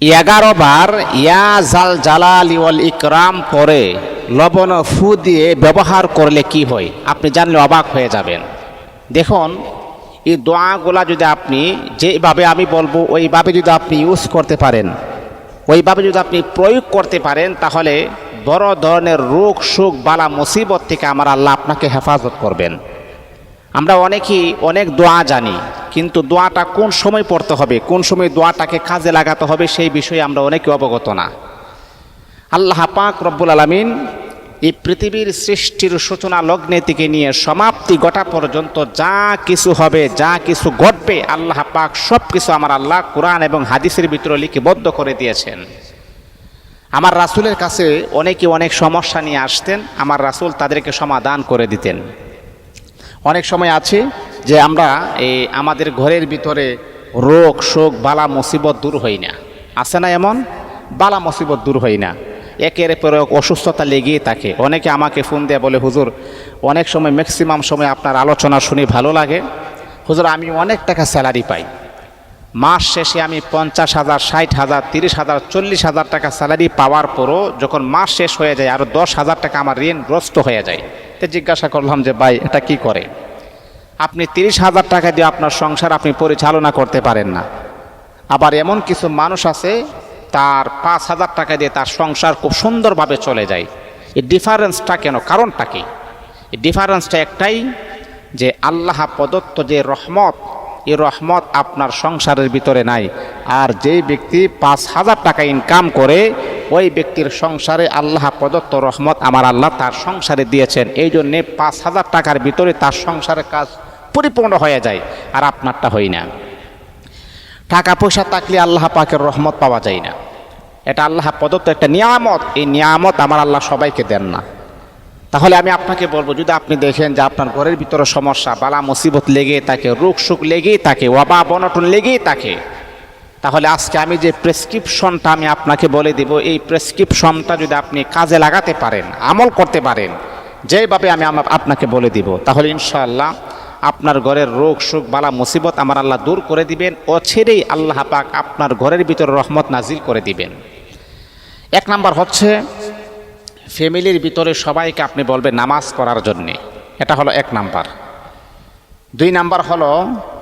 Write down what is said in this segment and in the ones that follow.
এগারো বার ইয়া জাল জালালি ওয়াল ইকরাম পরে লবণ ফু দিয়ে ব্যবহার করলে কি হয়? আপনি জানলে অবাক হয়ে যাবেন। দেখুন, এই দোয়াগুলা যদি আপনি যেভাবে আমি বলব, ওইভাবে যদি আপনি ইউজ করতে পারেন, ওইভাবে যদি আপনি প্রয়োগ করতে পারেন, তাহলে বড় ধরনের রোগ সুখ বালা, মুসিবত থেকে আমার আল্লাহ আপনাকে হেফাজত করবেন। আমরা অনেকেই অনেক দোয়া জানি কিন্তু দোয়াটা কোন সময় পড়তে হবে? কোন সময় দোয়াটাকে কাজে লাগাতে হবে সেই বিষয়ে আমরা অনেকে অবগত না। আল্লাহ পাক রব্বুল আলমিন এই পৃথিবীর সৃষ্টির সূচনা লগ্নে থেকে নিয়ে সমাপ্তি ঘটা পর্যন্ত যা কিছু হবে, যা কিছু ঘটবে, আল্লাহ পাক সব কিছু আমার আল্লাহ কোরআন এবং হাদিসের ভিতরে লিপিবদ্ধ করে দিয়েছেন। আমার রাসূলের কাছে অনেকে অনেক সমস্যা নিয়ে আসতেন, আমার রাসূল তাদেরকে সমাধান করে দিতেন। অনেক সময় আছে যে আমরা এই আমাদের ঘরের ভিতরে রোগ, শোক, বালা, মুসিবত দূর হই না। আছে না এমন? বালা, মুসিবত দূর হই না। একের পরে অসুস্থতা লেগেই থাকে। অনেকে আমাকে ফোন দেয় বলে, হুজুর, অনেক সময় ম্যাক্সিমাম সময় আপনার আলোচনা শুনে ভালো লাগে। হুজুর, আমি অনেক টাকা স্যালারি পাই। মাস শেষে আমি পঞ্চাশ হাজার, ষাট হাজার, তিরিশ হাজার, চল্লিশ হাজার টাকা স্যালারি পাওয়ার পরও যখন মাস শেষ হয়ে যায় আরও দশ হাজার টাকা আমার ঋণগ্রস্ত হয়ে যায়। তো জিজ্ঞাসা করলাম যে, ভাই, এটা কি করে? আপনি তিরিশ হাজার টাকা দিয়ে আপনার সংসার আপনি পরিচালনা করতে পারেন না। আবার এমন কিছু মানুষ আছে, তার পাঁচ হাজার টাকা দিয়ে তার সংসার খুব সুন্দরভাবে চলে যায়। এই ডিফারেন্সটা কেন? কারণটা কি? এই ডিফারেন্সটা একটাই যে আল্লাহ প্রদত্ত যে রহমত, এই রহমত আপনার সংসারের ভিতরে নাই। আর যেই ব্যক্তি পাঁচ হাজার টাকা ইনকাম করে, ওই ব্যক্তির সংসারে আল্লাহ প্রদত্ত রহমত আমার আল্লাহ তার সংসারে দিয়েছেন। এই জন্যে পাঁচ হাজার টাকার ভিতরে তার সংসারের কাজ পরিপূর্ণ হয়ে যায়, আর আপনারটা হয় না। টাকা পয়সা থাকলে আল্লাহ পাকের রহমত পাওয়া যায় না। এটা আল্লাহ প্রদত্ত একটা নিয়ামত, এই নিয়ামত আমার আল্লাহ সবাইকে দেন না। তাহলে আমি আপনাকে বলব, যদি আপনি দেখেন যে আপনার ঘরের ভিতরে সমস্যা, বালা মুসিবত লেগেই থাকে, রোগ সুখ লেগেই থাকে ওয়াবা বনটন লেগেই থাকে, তাহলে আজকে আমি যে প্রেসক্রিপশনটা আমি আপনাকে বলে দিব, এই প্রেসক্রিপশনটা যদি আপনি কাজে লাগাতে পারেন, আমল করতে পারেন, যেভাবে আমি, আপনাকে বলে দিব, তাহলে ইনশাআল্লাহ আপনার ঘরের রোগ, সুখ, বালা, মুসিবত আমার আল্লাহ দূর করে দিবেন অছেরেই আল্লাহ পাক আপনার ঘরের ভিতরে রহমত নাজিল করে দিবেন। এক নাম্বার হচ্ছে ফ্যামিলির ভিতরে সবাইকে আপনি বলবেন নামাজ করার জন্যে। এটা হলো এক নাম্বার। দুই নাম্বার হলো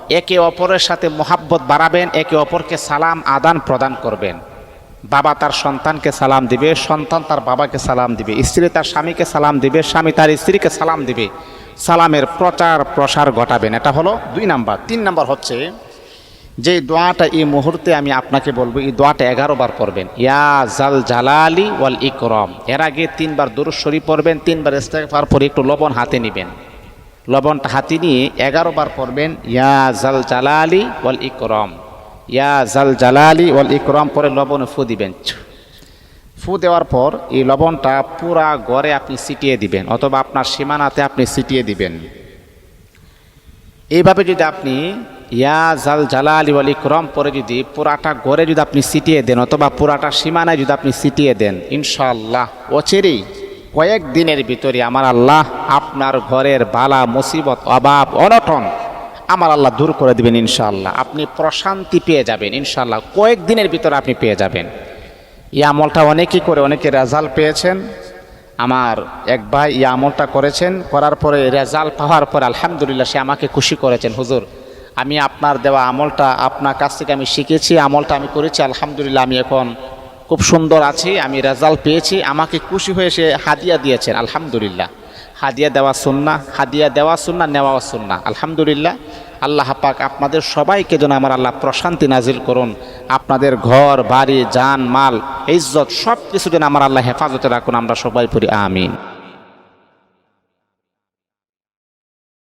একে অপরের সাথে মোহাব্বত বাড়াবেন, একে অপরকে সালাম আদান প্রদান করবেন। বাবা তার সন্তানকে সালাম দিবে, সন্তান তার বাবাকে সালাম দিবে, স্ত্রী তার স্বামীকে সালাম দিবে, স্বামী তার স্ত্রীকে সালাম দিবে। সালামের প্রচার প্রসার ঘটাবেন। এটা হলো দুই নাম্বার। তিন নাম্বার হচ্ছে, যে দোয়াটা এই মুহূর্তে আমি আপনাকে বলব, এই দোয়াটা এগারো বার পড়বেন। ইয়া জাল জালালি ওয়াল ইকরম। এর আগে তিনবার দুরুদ শরীফ পড়বেন, তিনবার ইস্তেগফার পরে একটু লবণ হাতে নেবেন। লবণটা হাতে নিয়ে এগারো বার পড়বেন, ইয়া জাল জালালি ওয়াল ইকরম। ইয়া জাল জালালি ওয়াল ইকরম পরে লবণে ফু দিবেন। ফু দেওয়ার পর এই লবণটা পুরা গড়ে আপনি ছিটিয়ে দিবেন অথবা আপনার সীমানাতে আপনি ছিটিয়ে দিবেন। এইভাবে যদি আপনি ইয়া জাল জালালি ওয়াল ইকরম পরে যদি পুরাটা গড়ে যদি আপনি ছিটিয়ে দেন অথবা পুরাটা সীমানায় যদি আপনি ছিটিয়ে দেন, ইনশাআল্লাহ, অচেরেই কয়েক দিনের ভিতরে আমার আল্লাহ আপনার ঘরের বালা, মুসিবত, অভাব, অনটন আমার আল্লাহ দূর করে দেবেন ইনশাআল্লাহ। আপনি প্রশান্তি পেয়ে যাবেন ইনশাআল্লাহ। কয়েক দিনের ভিতরে আপনি পেয়ে যাবেন। এই আমলটা অনেকেই করে, অনেকে রেজাল্ট পেয়েছেন। আমার এক ভাই এই আমলটা করেছেন। করার পরে রেজাল্ট পাওয়ার পরে আলহামদুলিল্লাহ সে আমাকে খুশি করেছেন, হুজুর। আমি আপনার দেওয়া আমলটা, আপনার কাছ থেকে আমি শিখেছি, আমলটা আমি করেছি, আলহামদুলিল্লাহ আমি এখন খুব সুন্দর আছি, আমি রেজাল্ট পেয়েছি। আমাকে খুশি হয়ে সে হাদিয়া দিয়েছেন, আলহামদুলিল্লাহ। হাদিয়া দেওয়া সুন্না হাদিয়া দেওয়া সুন্না নেওয়া সুন্না আলহামদুলিল্লাহ, আল্লাহ পাক আপনাদের সবাইকে যেন আমার আল্লাহ প্রশান্তি নাজিল করুন। আপনাদের ঘর, বাড়ি যান মাল, ইজ্জত সব কিছু যেন আমার আল্লাহ হেফাজতে রাখুন। আমরা সবাই পড়ি আমিন।